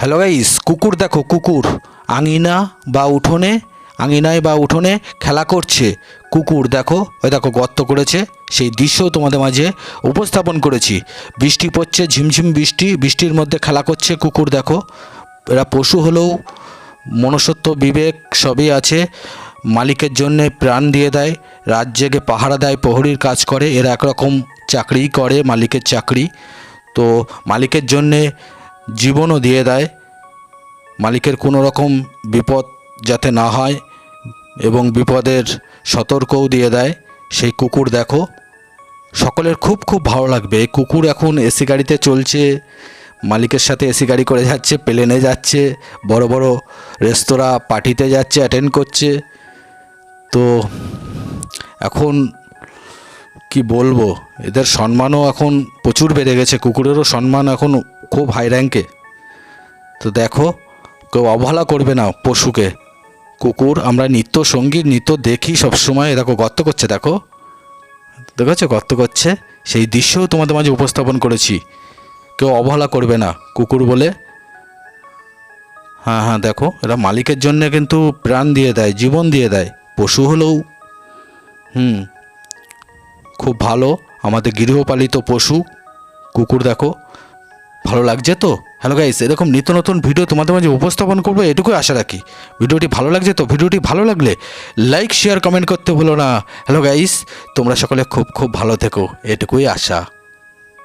Hello guys কুকুর দেখো, কুকুর। আঙিনা বা উঠোনে, আঙিনায় বা উঠোনে খেলা করছে কুকুর, দেখো। ওই দেখো, গর্ত করেছে। সেই দৃশ্যও তোমাদের মাঝে উপস্থাপন করেছি। বৃষ্টি পড়ছে, ঝিমঝিম বৃষ্টি। বৃষ্টির মধ্যে খেলা করছে কুকুর, দেখো। এরা পশু হলেও মনুষ্যত্ব, বিবেক সবই আছে। মালিকের জন্যে প্রাণ দিয়ে দেয়, রাত জেগে পাহারা দেয়, প্রহরীর কাজ করে। এরা একরকম চাকরিই করে মালিকের চাকরি। তো মালিকের জন্যে জীবনও দিয়ে দেয়। মালিকের কোনো রকম বিপদ যাতে না হয় এবং বিপদের সতর্কও দিয়ে দেয়। সেই কুকুর দেখো, সকলের খুব খুব ভালো লাগবে। এই কুকুর এখন এসি গাড়িতে চলছে, মালিকের সাথে এসি গাড়ি করে যাচ্ছে, প্লেনে যাচ্ছে, বড় বড় রেস্তোরাঁ পার্টিতে যাচ্ছে অ্যাটেন্ড করছে। তো এখন কি বলব, এদের সম্মানও এখন প্রচুর বেড়ে গেছে। কুকুরেরও সম্মান এখন খুব হাই র্যাঙ্কে তো দেখো, কেউ অবহেলা করবে না পশুকে। কুকুর, আমরা নিত্য সঙ্গী, নিত্য দেখি সবসময়। দেখো, গর্ত করছে, দেখো। দেখেছ? গর্ত করছে। সেই দৃশ্যও তোমাদের মাঝে উপস্থাপন করেছি। কেউ অবহেলা করবে না কুকুর বলে। হ্যাঁ হ্যাঁ দেখো, এরা মালিকের জন্য কিন্তু প্রাণ দিয়ে দেয়, জীবন দিয়ে দেয়। পশু হলেও। হুম, খুব ভালো। আমাদের গৃহপালিত পশু, কুকুর দেখো। ভালো লাগছে তো? হ্যালো গাইস এরকম নিত্য নতুন ভিডিও তোমাদের মাঝে উপস্থাপন করব, এটুকুই আশা রাখি। ভিডিওটি ভালো লাগছে তো? ভিডিওটি ভালো লাগলে লাইক শেয়ার কমেন্ট করতে ভুলো না। হ্যালো গাইস তোমরা সকলে খুব খুব ভালো থেকো, এটুকুই আশা।